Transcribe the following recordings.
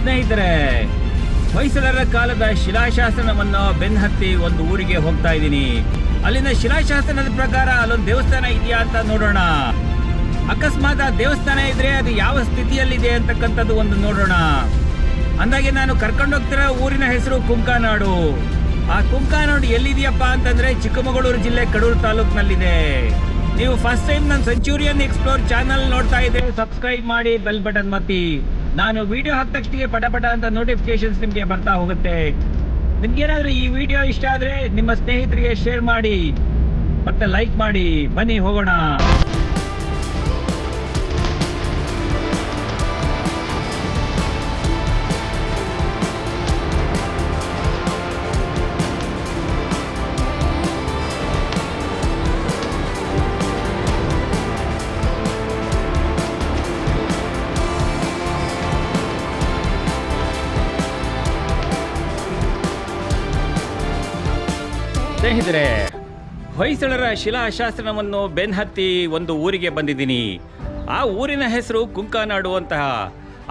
ಸ್ನೇಹಿತರೆ ಹೊಯ್ಸಳರ ಕಾಲದ ಶಿಲಾಶಾಸನವನ್ನು ಬೆನ್ನಹತ್ತಿ ಒಂದು ಊರಿಗೆ ಹೋಗ್ತಾ ಇದ್ದೀನಿ. ಅಲ್ಲಿನ ಶಿಲಾಶಾಸನದ ಪ್ರಕಾರ ಅಲ್ಲೊಂದು ದೇವಸ್ಥಾನ ಇದೆಯಾ ಅಂತ ನೋಡೋಣ. ಅಕಸ್ಮಾತ್ ಆ ದೇವಸ್ಥಾನ ಇದ್ರೆ ಅದು ಯಾವ ಸ್ಥಿತಿಯಲ್ಲಿದೆ ಅಂತಕ್ಕಂಥದ್ದು ಒಂದು ನೋಡೋಣ. ಅಂದಾಗೆ ನಾನು ಕರ್ಕೊಂಡೋಗ್ತಿರೋ ಊರಿನ ಹೆಸರು ಕುಂಕಾನಾಡು. ಆ ಕುಂಕಾನಾಡು ಎಲ್ಲಿದೆಯಪ್ಪ ಅಂತಂದ್ರೆ ಚಿಕ್ಕಮಗಳೂರು ಜಿಲ್ಲೆ ಕಡೂರು ತಾಲೂಕಿನಲ್ಲಿದೆ. ನೀವು ಫಸ್ಟ್ ಟೈಮ್ ನನ್ನ ಸೆಂಚುರಿಯನ್ ಎಕ್ಸ್ಪ್ಲೋರ್ ಚಾನಲ್ ನೋಡ್ತಾ ಇದ್ರೆ ಸಬ್ಸ್ಕ್ರೈಬ್ ಮಾಡಿ ಬೆಲ್ ಬಟನ್ ಮತ್ತಿ ನಾನು ವಿಡಿಯೋ ಹಾಕಿದ ತಕ್ಷಣ ಪಟ ಪಟ ಅಂತ ನೋಟಿಫಿಕೇಶನ್ಸ್ ನಿಮಗೆ ಬರ್ತಾ ಹೋಗುತ್ತೆ. ನಿಮ್ಗೇನಾದ್ರೂ ಈ ವಿಡಿಯೋ ಇಷ್ಟ ಆದರೆ ನಿಮ್ಮ ಸ್ನೇಹಿತರಿಗೆ ಶೇರ್ ಮಾಡಿ, ಮತ್ತೆ ಲೈಕ್ ಮಾಡಿ. ಬನ್ನಿ ಹೋಗೋಣ. ಸ್ನೇಹಿತರೆ, ಹೊಯ್ಸಳರ ಶಿಲಾಶಾಸನವನ್ನು ಬೆನ್ಹತ್ತಿ ಒಂದು ಊರಿಗೆ ಬಂದಿದ್ದೀನಿ. ಆ ಊರಿನ ಹೆಸರು ಕುಂಕಾನಾಡು ಅಂತಹ.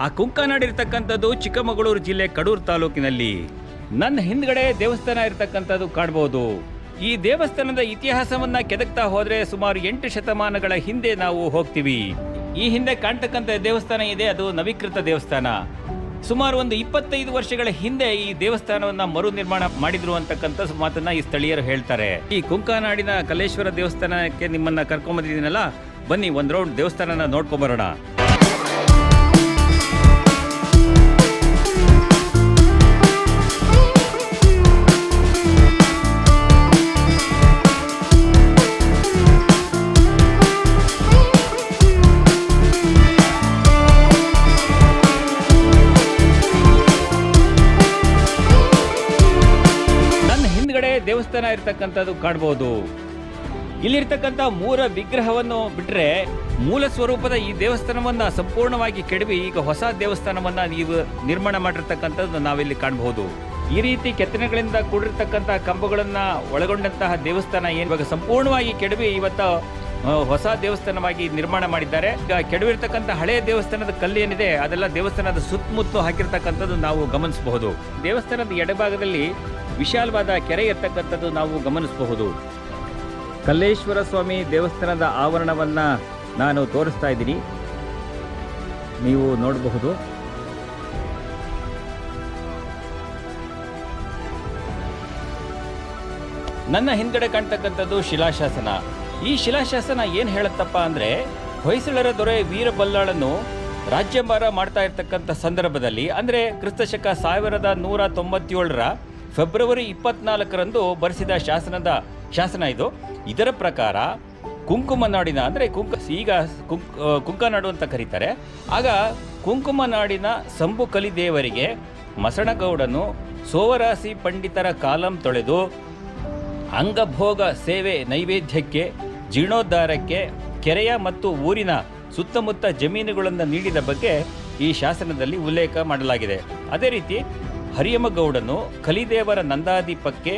ಆ ಕುಂಕಾನಾಡು ಇರತಕ್ಕಂಥದ್ದು ಚಿಕ್ಕಮಗಳೂರು ಜಿಲ್ಲೆ ಕಡೂರು ತಾಲೂಕಿನಲ್ಲಿ. ನನ್ನ ಹಿಂದ್ಗಡೆ ದೇವಸ್ಥಾನ ಇರತಕ್ಕಂಥದ್ದು ಕಾಣ್ಬೋದು. ಈ ದೇವಸ್ಥಾನದ ಇತಿಹಾಸವನ್ನ ಕೆದಕ್ತಾ ಹೋದ್ರೆ ಸುಮಾರು ಎಂಟು ಶತಮಾನಗಳ ಹಿಂದೆ ನಾವು ಹೋಗ್ತೀವಿ. ಈ ಹಿಂದೆ ಕಾಣ್ತಕ್ಕಂಥ ದೇವಸ್ಥಾನ ಇದೆ, ಅದು ನವೀಕೃತ ದೇವಸ್ಥಾನ. ಸುಮಾರು ಒಂದು ಇಪ್ಪತ್ತೈದು ವರ್ಷಗಳ ಹಿಂದೆ ಈ ದೇವಸ್ಥಾನವನ್ನ ಮರು ನಿರ್ಮಾಣ ಮಾಡಿದ್ರು ಅಂತಕ್ಕಂಥ ಮಾತನ್ನ ಈ ಸ್ಥಳೀಯರು ಹೇಳ್ತಾರೆ. ಈ ಕುಂಕಾನಾಡಿನ ಕಲೇಶ್ವರ ದೇವಸ್ಥಾನಕ್ಕೆ ನಿಮ್ಮನ್ನ ಕರ್ಕೊಂಬಂದಿದ್ದೀನಲ್ಲ ಬನ್ನಿ ಒಂದ್ ರೌಂಡ್ ದೇವಸ್ಥಾನನ ನೋಡ್ಕೊಂಬರೋಣ ಇರ್ತಕ್ಕಂಥದ್ದು ಕಾಣ್ಬೋದು. ಇಲ್ಲಿರ್ತಕ್ಕಂಥ ಮೂರ ವಿಗ್ರಹವನ್ನು ಬಿಟ್ಟರೆ ಮೂಲ ಸ್ವರೂಪದ ಈ ದೇವಸ್ಥಾನವನ್ನು ಸಂಪೂರ್ಣವಾಗಿ ಕೆಡವಿ ಈಗ ಹೊಸ ದೇವಸ್ಥಾನವನ್ನು ನೀವು ನಿರ್ಮಾಣ ಮಾಡಿರ್ತಕ್ಕಂಥದ್ದು ನಾವಿಲ್ಲಿ ಕಾಣಬಹುದು ಈ ರೀತಿ ಕೆತ್ತನೆಗಳಿಂದ ಕೂಡಿರ್ತಕ್ಕಂಥ ಕಂಬಗಳನ್ನು ಒಳಗೊಂಡಂತಹ ದೇವಸ್ಥಾನ ಏನು? ಇವಾಗ ಸಂಪೂರ್ಣವಾಗಿ ಕೆಡವಿ ಇವತ್ತು ಹೊಸ ದೇವಸ್ಥಾನವಾಗಿ ನಿರ್ಮಾಣ ಮಾಡಿದ್ದಾರೆ. ಈಗ ಕೆಡವಿರ್ತಕ್ಕಂಥ ಹಳೆಯ ದೇವಸ್ಥಾನದ ಕಲ್ಲು ಏನಿದೆ, ಅದೆಲ್ಲ ದೇವಸ್ಥಾನದ ಸುತ್ತಮುತ್ತ ಹಾಕಿರ್ತಕ್ಕಂಥದ್ದು ನಾವು ಗಮನಿಸಬಹುದು. ದೇವಸ್ಥಾನದ ಎಡಭಾಗದಲ್ಲಿ ವಿಶಾಲವಾದ ಕೆರೆ ಇರ್ತಕ್ಕಂಥದ್ದು ನಾವು ಗಮನಿಸಬಹುದು. ಕಲ್ಲೇಶ್ವರ ಸ್ವಾಮಿ ದೇವಸ್ಥಾನದ ಆವರಣವನ್ನ ನಾನು ತೋರಿಸ್ತಾ ಇದ್ದೀನಿ. ನೀವು ನೋಡಬಹುದು. ನನ್ನ ಹಿಂದ್ಗಡೆ ಕಾಣ್ತಕ್ಕಂಥದ್ದು ಶಿಲಾಶಾಸನ. ಈ ಶಿಲಾಶಾಸನ ಏನು ಹೇಳುತ್ತಪ್ಪ ಅಂದ್ರೆ, ಹೊಯ್ಸಳರ ದೊರೆ ವೀರಬಲ್ಲಾಳನ್ನು ರಾಜ್ಯಭಾರ ಮಾಡ್ತಾ ಇರ್ತಕ್ಕಂಥ ಸಂದರ್ಭದಲ್ಲಿ, ಅಂದ್ರೆ ಕ್ರಿಸ್ತಶಕ ಸಾವಿರದ ನೂರ ತೊಂಬತ್ತೇಳರ ಫೆಬ್ರವರಿ ಇಪ್ಪತ್ನಾಲ್ಕರಂದು ಬರೆಸಿದ ಶಾಸನದ ಶಾಸನ ಇದು. ಇದರ ಪ್ರಕಾರ ಕುಂಕುಮ ನಾಡಿನ ಅಂದರೆ ಕುಂಕ ಈಗ ಕುಂಕ್ ಕುಂಕನಾಡು ಅಂತ ಕರೀತಾರೆ. ಆಗ ಕುಂಕುಮ ನಾಡಿನ ಸಂಬು ಕಲಿದೇವರಿಗೆ ಮಸಣಗೌಡನು ಸೋವರಾಸಿ ಪಂಡಿತರ ಕಾಲಂ ತೊಳೆದು, ಅಂಗಭೋಗ ಸೇವೆ ನೈವೇದ್ಯಕ್ಕೆ, ಜೀರ್ಣೋದ್ಧಾರಕ್ಕೆ, ಕೆರೆಯ ಮತ್ತು ಊರಿನ ಸುತ್ತಮುತ್ತ ಜಮೀನುಗಳನ್ನು ನೀಡಿದ ಬಗ್ಗೆ ಈ ಶಾಸನದಲ್ಲಿ ಉಲ್ಲೇಖ ಮಾಡಲಾಗಿದೆ. ಅದೇ ರೀತಿ ಹರಿಯಮ್ಮಗೌಡನು ಕಲಿದೇವರ ನಂದಾದೀಪಕ್ಕೆ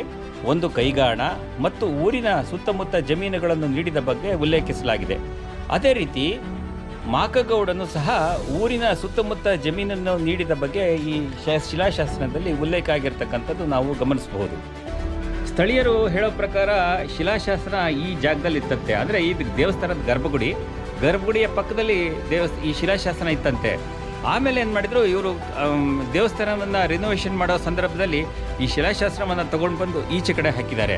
ಒಂದು ಕೈಗಾಣ ಮತ್ತು ಊರಿನ ಸುತ್ತಮುತ್ತ ಜಮೀನುಗಳನ್ನು ನೀಡಿದ ಬಗ್ಗೆ ಉಲ್ಲೇಖಿಸಲಾಗಿದೆ. ಅದೇ ರೀತಿ ಮಾಕಗೌಡನು ಸಹ ಊರಿನ ಸುತ್ತಮುತ್ತ ಜಮೀನನ್ನು ನೀಡಿದ ಬಗ್ಗೆ ಈ ಶಿಲಾಶಾಸನದಲ್ಲಿ ಉಲ್ಲೇಖ ಆಗಿರ್ತಕ್ಕಂಥದ್ದು ನಾವು ಗಮನಿಸಬಹುದು. ಸ್ಥಳೀಯರು ಹೇಳೋ ಪ್ರಕಾರ ಶಿಲಾಶಾಸನ ಈ ಜಾಗದಲ್ಲಿ ಇತ್ತಂತೆ ಅಂದರೆ ಈ ದೇವಸ್ಥಾನದ ಗರ್ಭಗುಡಿ. ಗರ್ಭಗುಡಿಯ ಪಕ್ಕದಲ್ಲಿ ದೇವಸ್, ಈ ಶಿಲಾಶಾಸನ ಇತ್ತಂತೆ. ಆಮೇಲೆ ಏನು ಮಾಡಿದ್ರು, ಇವರು ದೇವಸ್ಥಾನವನ್ನು ರಿನೋವೇಷನ್ ಮಾಡೋ ಸಂದರ್ಭದಲ್ಲಿ ಈ ಶಿಲಾಶಾಸ್ತ್ರವನ್ನು ತಗೊಂಡು ಬಂದು ಈಚೆ ಕಡೆ ಹಾಕಿದ್ದಾರೆ.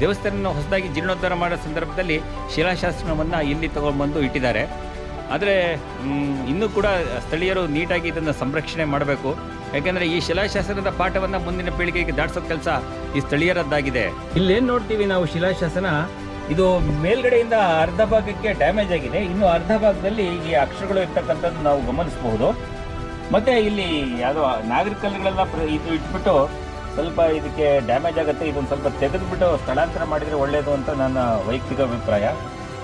ದೇವಸ್ಥಾನ ಹೊಸದಾಗಿ ಜೀರ್ಣೋದ್ಧಾರ ಮಾಡೋ ಸಂದರ್ಭದಲ್ಲಿ ಶಿಲಾಶಾಸ್ತ್ರವನ್ನು ಇಲ್ಲಿ ತಗೊಂಡ್ಬಂದು ಇಟ್ಟಿದ್ದಾರೆ. ಆದರೆ ಇನ್ನೂ ಕೂಡ ಸ್ಥಳೀಯರು ನೀಟಾಗಿ ಇದನ್ನು ಸಂರಕ್ಷಣೆ ಮಾಡಬೇಕು. ಯಾಕೆಂದರೆ ಈ ಶಿಲಾಶಾಸನದ ಪಾಠವನ್ನು ಮುಂದಿನ ಪೀಳಿಗೆಗೆ ದಾಟಿಸೋ ಕೆಲಸ ಈ ಸ್ಥಳೀಯರದ್ದಾಗಿದೆ. ಇಲ್ಲೇನು ನೋಡ್ತೀವಿ ನಾವು ಶಿಲಾಶಾಸನ? ಇದು ಮೇಲ್ಗಡೆಯಿಂದ ಅರ್ಧ ಭಾಗಕ್ಕೆ ಡ್ಯಾಮೇಜ್ ಆಗಿದೆ. ಇನ್ನು ಅರ್ಧ ಭಾಗದಲ್ಲಿ ಈ ಅಕ್ಷರಗಳು ಇರ್ತಕ್ಕಂಥದ್ದು ನಾವು ಗಮನಿಸಬಹುದು. ಮತ್ತೆ ಇಲ್ಲಿ ಯಾವುದೋ ನಾಗರಿಕಲ್ಗಳೆಲ್ಲ ಇದು ಇಟ್ಬಿಟ್ಟು ಸ್ವಲ್ಪ ಇದಕ್ಕೆ ಡ್ಯಾಮೇಜ್ ಆಗುತ್ತೆ. ಇದೊಂದು ಸ್ವಲ್ಪ ತೆಗೆದುಬಿಟ್ಟು ಸ್ಥಳಾಂತರ ಮಾಡಿದರೆ ಒಳ್ಳೆಯದು ಅಂತ ನನ್ನ ವೈಯಕ್ತಿಕ ಅಭಿಪ್ರಾಯ.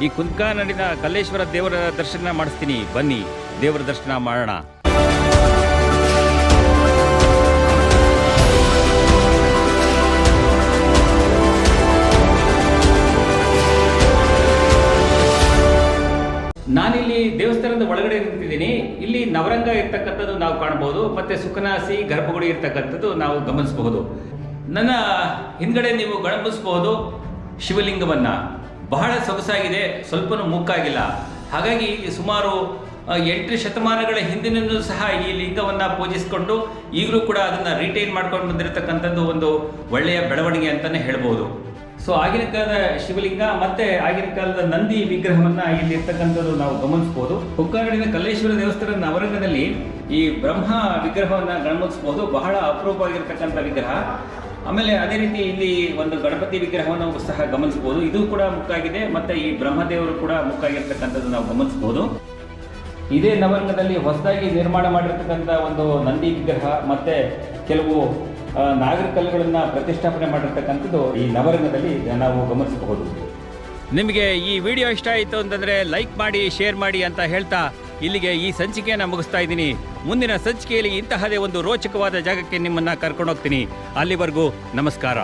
ಈ ಕುಂತ್ಕಾನಾಡಿನ ಕಲ್ಲೇಶ್ವರ ದೇವರ ದರ್ಶನ ಮಾಡಿಸ್ತೀನಿ. ಬನ್ನಿ, ದೇವರ ದರ್ಶನ ಮಾಡೋಣ. ಒಳಗಡೆ ನಿಂತಿದ್ದೀನಿ. ಇಲ್ಲಿ ನವರಂಗ ಇರ್ತಕ್ಕಂಥ ಇರ್ತಕ್ಕಂಥದ್ದು ನಾವು ಕಾಣಬಹುದು. ಮತ್ತೆ ಸುಖನಾಸಿ ಗರ್ಭಗುಡಿ ಇರ್ತಕ್ಕಂಥದ್ದು ನಾವು ಗಮನಿಸಬಹುದು. ನನ್ನ ಹಿಂದ್ಗಡೆ ನೀವು ಗಮನಿಸಬಹುದು ಶಿವಲಿಂಗವನ್ನ. ಬಹಳ ಸೊಗಸಾಗಿದೆ, ಸ್ವಲ್ಪನೂ ಮುಕ್ಕಾಗಿಲ್ಲ ಹಾಗಾಗಿ ಸುಮಾರು ಎಂಟು ಶತಮಾನಗಳ ಹಿಂದಿನೂ ಸಹ ಈ ಲಿಂಗವನ್ನು ಪೂಜಿಸಿಕೊಂಡು ಈಗಲೂ ಕೂಡ ಅದನ್ನ ರಿಟೈನ್ ಮಾಡ್ಕೊಂಡು ಬಂದಿರತಕ್ಕಂಥದ್ದು ಒಂದು ಒಳ್ಳೆಯ ಬೆಳವಣಿಗೆ ಅಂತಾನೆ ಹೇಳ್ಬೋದು. ಸೊ ಆಗಿನ ಕಾಲದ ಶಿವಲಿಂಗ ಮತ್ತೆ ಆಗಿನ ಕಾಲದ ನಂದಿ ವಿಗ್ರಹವನ್ನ ಇಲ್ಲಿ ಇರ್ತಕ್ಕಂಥದ್ದು ನಾವು ಗಮನಿಸಬಹುದು ಹುಕ್ಕಾಡಿನ ಕಲ್ಲೇಶ್ವರ ದೇವಸ್ಥಾನದ ನವರಂಗದಲ್ಲಿ ಈ ಬ್ರಹ್ಮ ವಿಗ್ರಹವನ್ನ ಗಮನಿಸಬಹುದು ಬಹಳ ಅಪರೂಪವಾಗಿರ್ತಕ್ಕಂಥ ವಿಗ್ರಹ. ಆಮೇಲೆ ಅದೇ ರೀತಿ ಇಲ್ಲಿ ಒಂದು ಗಣಪತಿ ವಿಗ್ರಹವನ್ನು ಸಹ ಗಮನಿಸಬಹುದು ಇದು ಕೂಡ ಮುಕ್ಕಾಗಿದೆ ಮತ್ತೆ ಈ ಬ್ರಹ್ಮದೇವರು ಕೂಡ ಮುಕ್ಕಾಗಿರ್ತಕ್ಕಂಥದ್ದು ನಾವು ಗಮನಿಸಬಹುದು ಇದೇ ನವರಂಗದಲ್ಲಿ ಹೊಸದಾಗಿ ನಿರ್ಮಾಣ ಮಾಡಿರ್ತಕ್ಕಂಥ ಒಂದು ನಂದಿ ವಿಗ್ರಹ, ಮತ್ತೆ ಕೆಲವು ನಾಗರಿಕಲ್ಲುಗಳನ್ನ ಪ್ರತಿಷ್ಠಾಪನೆ ಮಾಡಿರ್ತಕ್ಕಂಥದ್ದು ಈ ನವರಂಗದಲ್ಲಿ ನಾವು ಗಮನಿಸಬಹುದು. ನಿಮಗೆ ಈ ವಿಡಿಯೋ ಇಷ್ಟ ಆಯಿತು ಅಂತಂದ್ರೆ ಲೈಕ್ ಮಾಡಿ, ಶೇರ್ ಮಾಡಿ ಅಂತ ಹೇಳ್ತಾ ಇಲ್ಲಿಗೆ ಈ ಸಂಚಿಕೆಯನ್ನು ಮುಗಿಸ್ತಾ ಇದ್ದೀನಿ. ಮುಂದಿನ ಸಂಚಿಕೆಯಲ್ಲಿ ಇಂತಹದೇ ಒಂದು ರೋಚಕವಾದ ಜಾಗಕ್ಕೆ ನಿಮ್ಮನ್ನು ಕರ್ಕೊಂಡು ಹೋಗ್ತೀನಿ. ಅಲ್ಲಿವರೆಗೂ ನಮಸ್ಕಾರ.